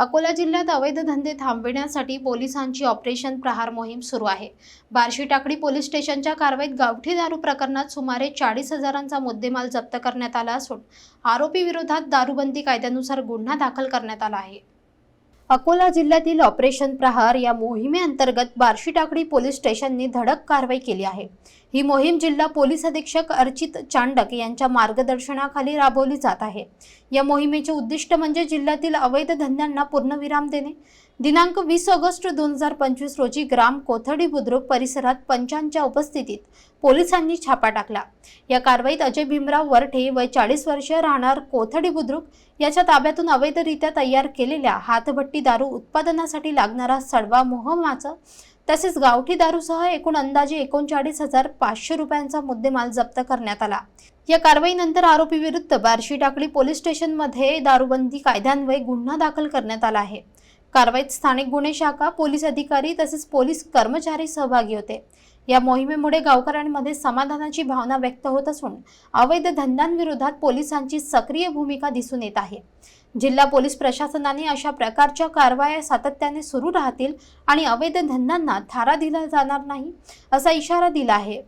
अकोला जिल्ह्यात अवैध धंदे थांबविण्यासाठी पोलिसांची ऑपरेशन प्रहार मोहीम सुरू आहे. बार्शी टाकडी पोलीस स्टेशनच्या कारवाईत गावठी दारू प्रकरणात सुमारे चाळीस हजारांचा मुद्देमाल जप्त करण्यात आला असून आरोपी विरोधात दारूबंदी कायद्यानुसार गुन्हा दाखल करण्यात आला आहे. अकोला जिल्ह्यातील ऑपरेशन प्रहार या मोहिमेअंतर्गत बार्शी टाकडी पोलीस स्टेशनने धडक कारवाई केली आहे. ही मोहीम जिल्हा पोलीस अधीक्षक अर्चित चांडक यांच्या मार्गदर्शनाखाली राबवली जात आहे. या मोहिमेचे उद्दिष्ट म्हणजे जिल्ह्यातील अवैध धंद्यांना पूर्णविराम देणे. दिनांक वीस ऑगस्ट दोन हजार पंचवीस रोजी ग्राम कोथडी बुद्रुक परिसरात पंचांच्या उपस्थितीत पोलिसांनी छापा टाकला. या कारवाईत अजय भीमराव वरठे वय चाळीस वर्षे राहणार कोथडी बुद्रुक याच्या ताब्यातून अवैधरित्या तयार केलेल्या हातभट्टी दारू उत्पादनासाठी लागणारा सडवा मोहमाचं तसेच गावठी दारूसह एकूण अंदाजे एकोणचाळीस हजार पाचशे रुपयांचा मुद्देमाल जप्त करण्यात आला. या कारवाईनंतर आरोपी विरुद्ध बार्शी टाकळी पोलीस स्टेशनमध्ये दारूबंदी कायद्यान्वये गुन्हा दाखल करण्यात आला आहे. कारवाईत स्थानिक गुन्हे शाखा पोलीस अधिकारी तसेच पोलीस कर्मचारी सहभागी होते. या मोहिमेमुळे गावकऱ्यांमध्ये समाधानाची भावना व्यक्त होत असून अवैध धंद्यांविरोधात पोलिसांची सक्रिय भूमिका दिसून येत आहे. जिल्हा पोलीस प्रशासनाने अशा प्रकारच्या कारवाया सातत्याने सुरू राहतील आणि अवैध धंद्यांना थारा दिला जाणार नाही असा इशारा दिला आहे.